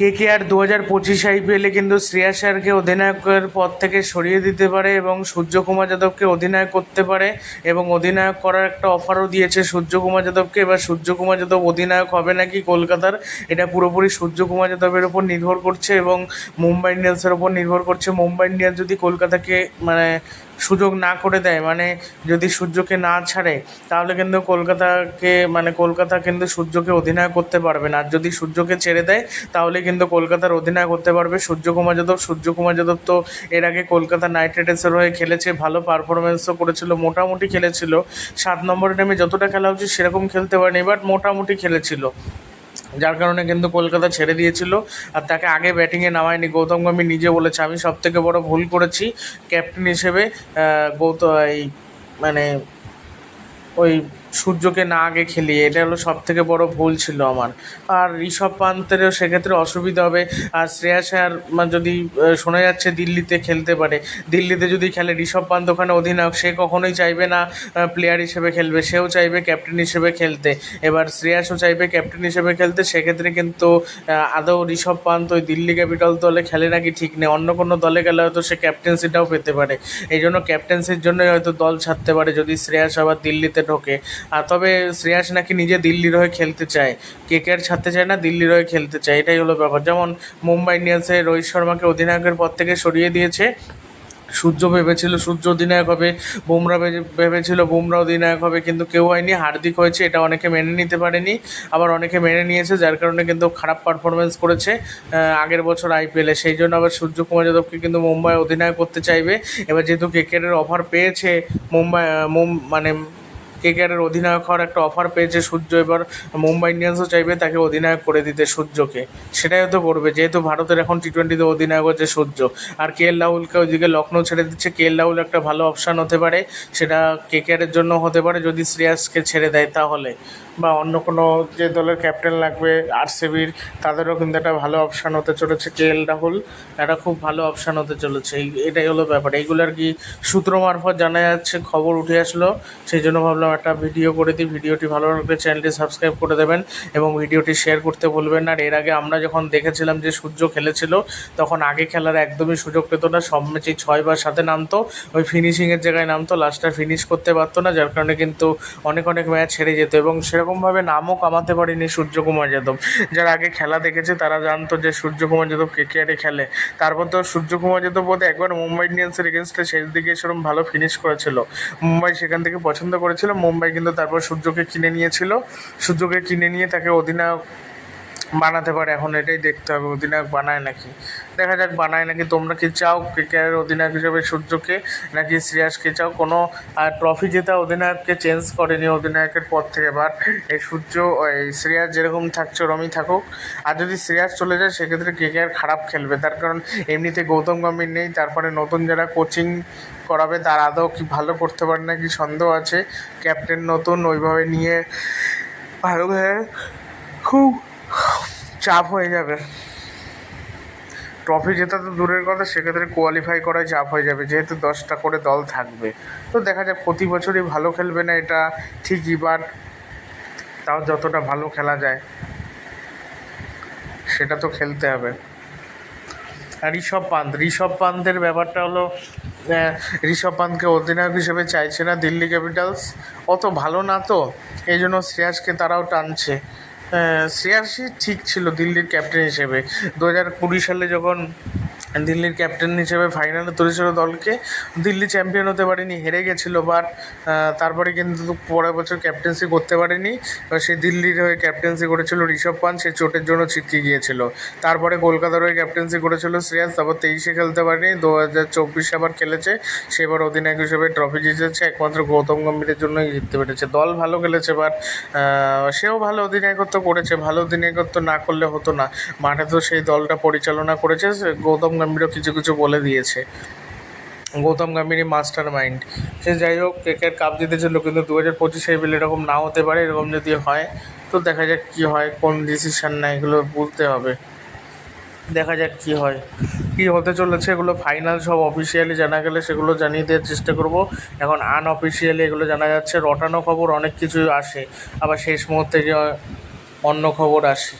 KKR দু হাজার পঁচিশ আইপিএলে কিন্তু শ্রেয়াস আয়ারকে অধিনায়কের পদ থেকে সরিয়ে দিতে পারে এবং সূর্যকুমার যাদবকে অধিনায়ক করতে পারে এবং অধিনায়ক করার একটা অফারও দিয়েছে সূর্যকুমার যাদবকে। এবার সূর্যকুমার যাদব অধিনায়ক হবে নাকি কলকাতার, এটা পুরোপুরি সূর্যকুমার যাদবের ওপর নির্ভর করছে এবং মুম্বাই ইন্ডিয়ান্সের ওপর নির্ভর করছে। মুম্বাই ইন্ডিয়ান্স যদি কলকাতাকে মানে সুযোগ না করে দেয় মানে যদি সূর্যকে না ছাড়ে, তাহলে কিন্তু কলকাতাকে মানে কলকাতা কিন্তু সূর্যকে অধিনায়ক করতে পারবে না। আর যদি সূর্যকে ছেড়ে দেয়, তাহলে কিন্তু কলকাতার অধিনায়ক করতে পারবে। সূর্যকুমার যাদব সূর্যকুমার যাদব তো এর আগে কলকাতা নাইট রাইডার্সের হয়ে খেলেছে, ভালো পারফরমেন্সও করেছিল, মোটামুটি খেলেছিল। সাত নম্বরে নেমে যতটা খেলা উচিত সেরকম খেলতে পারেনি বাট মোটামুটি খেলেছিল। যার কারণে কিন্তু কলকাতা ছেড়ে দিয়েছিল, আর তাকে আগে ব্যাটিংয়ে নামায়নি। গৌতম গম্ভীর নিজে বলেছে, আমি সব থেকে বড় ভুল করেছি ক্যাপ্টেন হিসেবে গৌতম এই মানে ওই সূর্যকে না আগে খেলিয়ে, এটা হলো সব থেকে বড় ভুল ছিল আমার। আর ঋষভ পান্তেরও সেক্ষেত্রে অসুবিধা হবে। আর শ্রেয়াস আয়ার মানে যদি শোনা যাচ্ছে দিল্লিতে খেলতে পারে, দিল্লিতে যদি খেলে ঋষভ পান্ত ওখানে অধিনায়ক, সে কখনোই চাইবে না প্লেয়ার হিসেবে খেলবে, সেও চাইবে ক্যাপ্টেন হিসেবে খেলতে। এবার শ্রেয়াসও চাইবে ক্যাপ্টেন হিসেবে খেলতে, সেক্ষেত্রে কিন্তু আদৌ ঋষভ পান্ত ওই দিল্লি ক্যাপিটাল দলে খেলে নাকি ঠিক নেই, অন্য কোনো দলে গেলে হয়তো সে ক্যাপ্টেন্সিটাও পেতে পারে। এই জন্য ক্যাপ্টেন্সির জন্যই হয়তো দল ছাড়তে পারে যদি শ্রেয়াস আবার দিল্লিতে ঢোকে। আর তবে শ্রেয়াস নাকি নিজে দিল্লির হয়ে খেলতে চায়। কে কে আর ছাড়তে চায় না দিল্লির হয়ে খেলতে চায়। এটাই হলো ব্যাপার। যেমন মুম্বাই ইন্ডিয়ান্সে রোহিত শর্মাকে অধিনায়কের পদ থেকে সরিয়ে দিয়েছে। সূর্য ভেবেছিল সূর্য অধিনায়ক হবে, বুমরা ভেবেছিল বুমরা অধিনায়ক হবে, কিন্তু কেউ হয়নি। হার্দিক হয়েছে, এটা অনেকে মেনে নিতে পারেনি। আবার অনেকে মেনে নিয়েছে, যার কারণে কিন্তু খারাপ পারফরমেন্স করেছে আগের বছর আইপিএলে সেই জন্য আবার সূর্যকুমার যাদবকে কিন্তু মুম্বাই অধিনায়ক করতে চাইবে। এবার যেহেতু ক্রিকেটের অফার পেয়েছে, মুম্বাই মুম- মানে কেকেআরের অধিনায়ক হওয়ার একটা অফার পেয়েছে সূর্য। এবার মুম্বাই ইন্ডিয়ান্সও চাইবে তাকে অধিনায়ক করে দিতে সূর্যকে। সেটাই হয়তো করবে। যেহেতু ভারতের এখন টি টোয়েন্টিতে অধিনায়ক হচ্ছে সূর্য। আর কে এল রাহুলকে ওইদিকে লখনৌ ছেড়ে দিচ্ছে। কে এল রাহুল একটা ভালো অপশান হতে পারে। সেটা কেকেআরের জন্য হতে পারে। যদি শ্রেয়াসকে ছেড়ে দেয় তাহলে। বা অন্য কোনো যে দলের ক্যাপ্টেন লাগবে আর আরসিবির, তাদেরও কিন্তু একটা ভালো অপশান হতে চলেছে কে এল রাহুল। একটা খুব ভালো অপশান হতে চলেছে। এটাই হলো ব্যাপার। এইগুলো আর কি সূত্র মারফত জানা যাচ্ছে, খবর উঠে আসলো। সেই জন্য ভাবলাম একটা ভিডিও করে দিই। ভিডিওটি ভালো লাগলে চ্যানেলটি সাবস্ক্রাইব করে দেবেন এবং ভিডিওটি শেয়ার করতে বলবেন আর এর আগে আমরা যখন দেখেছিলাম যে সূর্য খেলেছিল, তখন আগে খেলার একদমই সুযোগ পেতো না। সব ম্যাচেই ছয় সাথে নামতো, ওই ফিনিশিংয়ের জায়গায় নামতো লাস্টটা ফিনিশ করতে পারতো না, যার কারণে কিন্তু অনেক অনেক ম্যাচ হেরে যেত এবং সেরকমভাবে নামও কামাতে পারেনি সূর্যকুমার যাদব। যারা আগে খেলা দেখেছে, তারা জানতো যে সূর্যকুমার যাদব কে কে খেলে। তারপর তো সূর্যকুমার যাদব বোধ একবার মুম্বাই ইন্ডিয়ান্সের এগেনস্টে শেষ দিকে সেরকম ভালো ফিনিশ করেছিল। মুম্বাই সেখান থেকে পছন্দ করেছিল মুম্বাই কিন্তু তারপর সূর্যকে কিনে নিয়েছিল। সূর্যকে কিনে নিয়ে তাকে অধিনায়ক বানাতে পারে, এখন এটাই দেখতে হবে, অধিনায়ক বানায় নাকি? দেখা যাক বানায় নাকি, তোমরা কি চাও ক্রিকেটের অধিনায়ক হিসেবে সূর্যকে, নাকি শ্রেয়াসকে চাও? কোনো ট্রফি জেতা অধিনায়ককে চেঞ্জ করেনি অধিনায়কের পর থেকে বাট এই সূর্য, এই শ্রেয়াস যেরকম থাকছে, ওরমই থাকুক। আর যদি শ্রেয়াস চলে যায়, সেক্ষেত্রে ক্রিকেট খারাপ খেলবে? তার কারণ এমনিতে গৌতম গম্ভীর নেই তারপরে নতুন যারা কোচিং করাবে, তার আদৌ কি ভালো করতে পারে নাকি সন্দেহ আছে। ক্যাপ্টেন নতুন, ওইভাবে নিয়ে ভালোভাবে খুব চাপ হয়ে যাবে। ট্রফি জেতা তো দূরের কথা, সেক্ষেত্রে কোয়ালিফাই করাই চাপ হয়ে যাবে। যেহেতু দশটা করে দল থাকবে। তো দেখা যাক, প্রতি বছরই ভালো খেলবে না এটা ঠিকই বাট তাও যতটা ভালো খেলা যায়, সেটা তো খেলতে হবে। আর ঋষভ পান্ত, ঋষভ পান্তের ব্যাপারটা হলো ঋষভ পান্তকে অধিনায়ক হিসেবে চাইছে না দিল্লি ক্যাপিটালস। অত ভালো না তো, এই জন্য শ্রেয়াসকে তারাও টানছে। আহ, শ্রেয়াসই ঠিক ছিল দিল্লির ক্যাপ্টেন হিসেবে। দু হাজার কুড়ি সালে যখন দিল্লির ক্যাপ্টেন হিসেবে ফাইনালে তুলেছিল দলকে। দিল্লি চ্যাম্পিয়ন হতে পারেনি, হেরে গেছিল বাট তারপরে কিন্তু পরের বছর ক্যাপ্টেন্সি করতে পারেনি। সে দিল্লির হয়ে ক্যাপ্টেন্সি করেছিল ঋষভ পান সে চোটের জন্য ছিটকে গিয়েছিল। তারপরে কলকাতার হয়ে ক্যাপ্টেন্সি করেছিল শ্রেয়াস, তারপর তেইশে খেলতে পারেনি, দু হাজার চব্বিশে আবার খেলেছে। সেবার অধিনায়ক হিসেবে ট্রফি জিতেছে, একমাত্র গৌতম গম্ভীরের জন্যই জিততে পেরেছে। দল ভালো খেলেছে বাট সেও ভালো অধিনায়কত্ব করেছে, ভালো অধিনায়কত্ব না করলে হতো না। মাঠে তো সেই দলটা পরিচালনা করেছে, গৌতম গম্ভীরও কিছু কিছু বলে দিয়েছে। গৌতম গম্ভীরই মাস্টার মাইন্ড সে যাই হোক, ক্রিকেট কাপ জিতেছিল, কিন্তু দু হাজার পঁচিশে আইপিএল এরকম না হতে পারে, এরকম যদি হয়, তো দেখা যাক কী হয়, কোন ডিসিশান নেয়, এগুলো বুঝতে হবে। দেখা যাক কী হয়। কী হতে চলেছে, এগুলো ফাইনাল সব অফিসিয়ালি জানা গেলে সেগুলো জানিয়ে দেওয়ার চেষ্টা করব। এখন আনঅফিসিয়ালি এগুলো জানা যাচ্ছে, রটানো খবর অনেক কিছুই আসে। আবার শেষ মুহূর্তে যে অন্য খবর আসে।